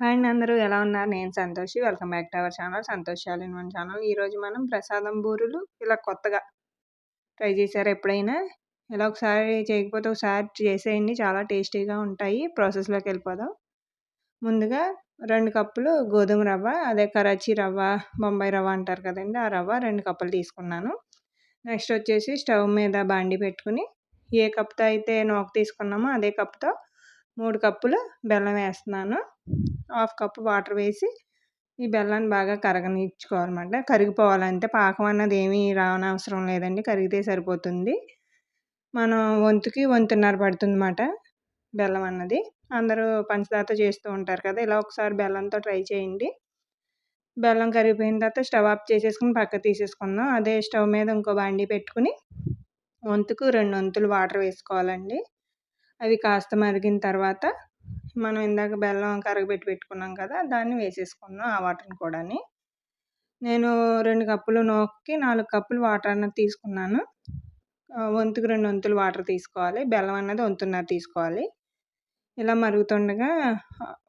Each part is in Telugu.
హాయ్ అండి అందరూ ఎలా ఉన్నారు? నేను Santoshi. Welcome back to our channel Santosh మన ఛానల్. ఈరోజు మనం ప్రసాదం బూరులు ఇలా కొత్తగా ట్రై చేశారు ఎప్పుడైనా? ఇలా ఒకసారి చేయకపోతే ఒకసారి చేసేయండి. చాలా టేస్టీగా ఉంటాయి. ప్రాసెస్లోకి వెళ్ళిపోదాం. ముందుగా రెండు కప్పులు గోధుమ రవ్వ అదే కరాచీ రవ్వ బొంబాయి రవ్వ అంటారు కదండి ఆ రవ్వ రెండు కప్పులు తీసుకున్నాను. నెక్స్ట్ వచ్చేసి స్టవ్ మీద బాండి పెట్టుకుని ఏ కప్తో అయితే నోక తీసుకున్నామో అదే కప్తో మూడు కప్పులు బెల్లం వేస్తున్నాను. హాఫ్ కప్పు వాటర్ వేసి ఈ బెల్లాన్ని బాగా కరగనిచ్చుకోవాలన్నమాట. కరిగిపోవాలంటే పాకం అన్నది ఏమీ రావనవసరం లేదండి. కరిగితే సరిపోతుంది. మనం వంతుకి వంతున్నర పడుతుంది అన్నమాట బెల్లం అన్నది. అందరూ పంచదారతో చేస్తూ ఉంటారు కదా ఇలా ఒకసారి బెల్లంతో ట్రై చేయండి. బెల్లం కరిగిపోయిన తర్వాత స్టవ్ ఆఫ్ చేసేసుకుని పక్క తీసేసుకుందాం. అదే స్టవ్ మీద ఇంకో బాండి పెట్టుకుని వంతుకు రెండు వంతులు వాటర్ వేసుకోవాలండి. అవి కాస్త మరిగిన తర్వాత మనం ఇందాక బెల్లం కరగబెట్టి పెట్టుకున్నాం కదా దాన్ని వేసేసుకున్నాం ఆ వాటర్ని కూడా నేను రెండు కప్పులు నూకకి నాలుగు కప్పులు వాటర్ అన్నది తీసుకున్నాను. వంతుకు రెండు వంతులు వాటర్ తీసుకోవాలి. బెల్లం అన్నది వంతున్నర తీసుకోవాలి. ఇలా మరుగుతుండగా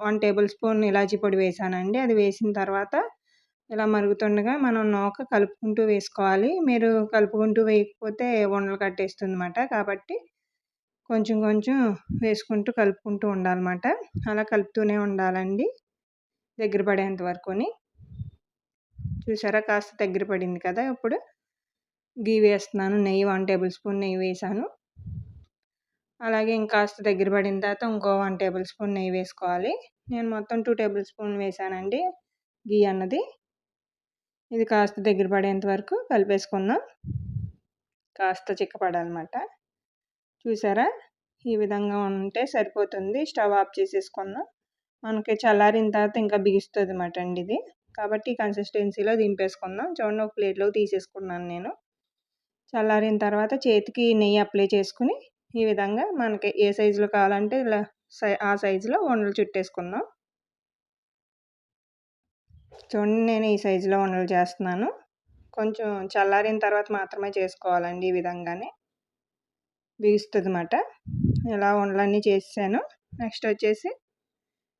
వన్ టేబుల్ స్పూన్ ఇలాచీ పొడి వేసానండి. అది వేసిన తర్వాత ఇలా మరుగుతుండగా మనం నూక కలుపుకుంటూ వేసుకోవాలి. మీరు కలుపుకుంటూ వేయకపోతే ఉండలు కట్టేస్తుంది అన్నమాట కాబట్టి కొంచెం కొంచెం వేసుకుంటూ కలుపుకుంటూ ఉండాలన్నమాట. అలా కలుపుతూనే ఉండాలండి. దగ్గర పడేంత వరకుని. చూసారా? కాస్త దగ్గర పడింది కదా ఇప్పుడు. గీ వేస్తున్నాను. నెయ్యి వన్ టేబుల్ స్పూన్ నెయ్యి వేసాను. అలాగే ఇంకాస్త దగ్గర పడిన తర్వాత ఇంకో వన్ టేబుల్ స్పూన్ నెయ్యి వేసుకోవాలి. నేను మొత్తం టూ టేబుల్ స్పూన్ వేసానండి గీ అన్నది. ఇది కాస్త దగ్గర పడేంత వరకు కలిపేసుకుందాం. కాస్త చిక్కపడాలన్నమాట. చూసారా? ఈ విధంగా ఉంటే సరిపోతుంది. స్టవ్ ఆఫ్ చేసేసుకుందాం మనకి చల్లారిన తర్వాత ఇంకా బిగుస్తుంది అన్నమాట అండి ఇది. కాబట్టి కన్సిస్టెన్సీలో దింపేసుకుందాం. చూడండి ఒక ప్లేట్లో తీసేసుకున్నాను నేను. చల్లారిన తర్వాత చేతికి నెయ్యి అప్లై చేసుకుని ఈ విధంగా మనకి ఏ సైజులో కావాలంటే ఇలా ఆ సైజులో వండలు చుట్టేసుకుందాం. చూడండి నేను ఈ సైజులో వండలు చేస్తున్నాను. కొంచెం చల్లారిన తర్వాత మాత్రమే చేసుకోవాలండి ఈ విధంగానే. బిగుస్తుంది అన్నమాట ఇలా ఉండలన్నీ చేసాను. నెక్స్ట్ వచ్చేసి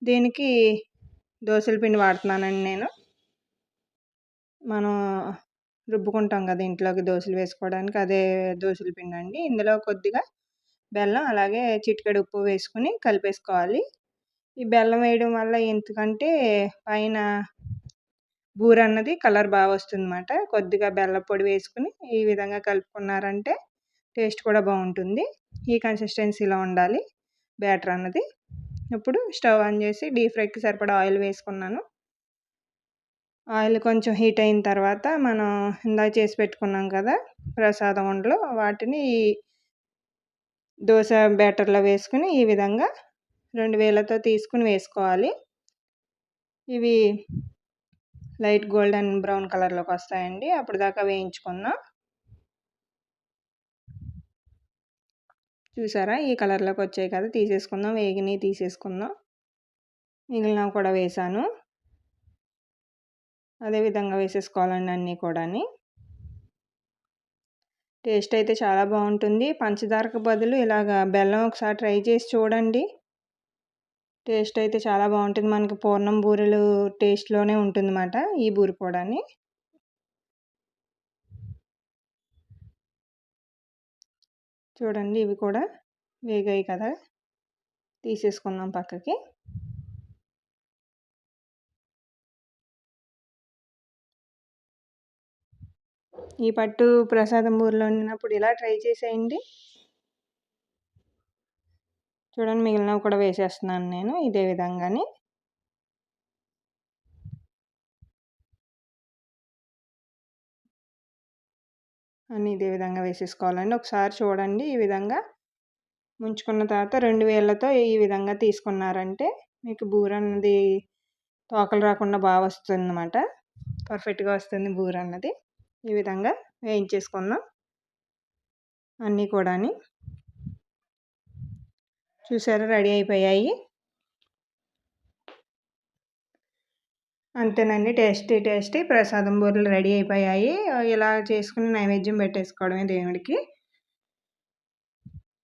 దీనికి దోశల పిండి వాడుతున్నానండి నేను. మనం రుబ్బుకుంటాం కదా ఇంట్లోకి దోశలు వేసుకోవడానికి అదే దోశల పిండి అండి. ఇందులో కొద్దిగా బెల్లం అలాగే చిటికెడు ఉప్పు వేసుకుని కలిపేసుకోవాలి. ఈ బెల్లం వేయడం వల్ల ఎందుకంటే పైన బూర అన్నది కలర్ బాగా వస్తుంది అన్నమాట కొద్దిగా బెల్లం పొడి వేసుకుని ఈ విధంగా కలుపుకున్నారంటే టేస్ట్ కూడా బాగుంటుంది. ఈ కన్సిస్టెన్సీలో ఉండాలి. బ్యాటర్ అన్నది. ఇప్పుడు స్టవ్ ఆన్ చేసి డీప్ ఫ్రైకి సరిపడా ఆయిల్ వేసుకున్నాను. ఆయిల్ కొంచెం హీట్ అయిన తర్వాత మనం ఇందాక చేసి పెట్టుకున్నాం కదా ప్రసాదం వండలు వాటిని దోశ బ్యాటర్లో వేసుకుని ఈ విధంగా రెండు వేలతో తీసుకుని వేసుకోవాలి. ఇవి లైట్ గోల్డెన్ బ్రౌన్ కలర్లోకి వస్తాయండి. అప్పుడు దాకా వేయించుకుందాం. చూసారా? ఈ కలర్లోకి వచ్చాయి కదా! తీసేసుకుందాం. వేగిని తీసేసుకుందాం. మిగిలిన కూడా వేసాను అదే విధంగా వేసేసుకోవాలండి అన్నీ కూడా టేస్ట్ అయితే చాలా బాగుంటుంది. పంచదారకు బదులు ఇలాగ బెల్లం ఒకసారి ట్రై చేసి చూడండి. టేస్ట్ అయితే చాలా బాగుంటుంది. మనకి పూర్ణం బూరెలు టేస్ట్లోనే ఉంటుందన్నమాట ఈ బూరి కూడా చూడండి ఇవి కూడా వేగాయి కదా. తీసేసుకుందాం పక్కకి. ఈ పట్టు ప్రసాదం ఊరిలో ఉన్నప్పుడు ఇలా ట్రై చేసేయండి. చూడండి మిగిలినవి కూడా వేసేస్తున్నాను నేను ఇదే విధంగానే. అన్నీ ఇదే విధంగా వేసేసుకోవాలండి. ఒకసారి చూడండి ఈ విధంగా ముంచుకున్న తర్వాత రెండు వేళ్ళతో ఈ విధంగా తీసుకున్నారంటే మీకు బూర అన్నది తోకలు రాకుండా బాగా వస్తుంది అనమాట పర్ఫెక్ట్గా వస్తుంది బూర అన్నది. ఈ విధంగా వేయించేసుకుందాం. అన్నీ కూడా చూసారా? రెడీ అయిపోయాయి. అంతేనండి. టేస్టీ టేస్టీ ప్రసాదం బూరలు రెడీ అయిపోయాయి. ఇలా చేసుకుని నైవేద్యం పెట్టేసుకోవడమే దేవుడికి.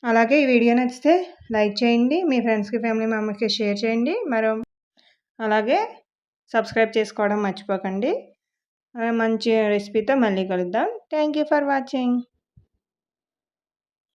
అలాగే ఈ వీడియో నచ్చితే లైక్ చేయండి మీ ఫ్రెండ్స్కి ఫ్యామిలీ మెంబర్స్కి షేర్ చేయండి. మరో అలాగే సబ్స్క్రైబ్ చేసుకోవడం మర్చిపోకండి. మంచి రెసిపీతో మళ్ళీ కలుద్దాం. Thank you for watching.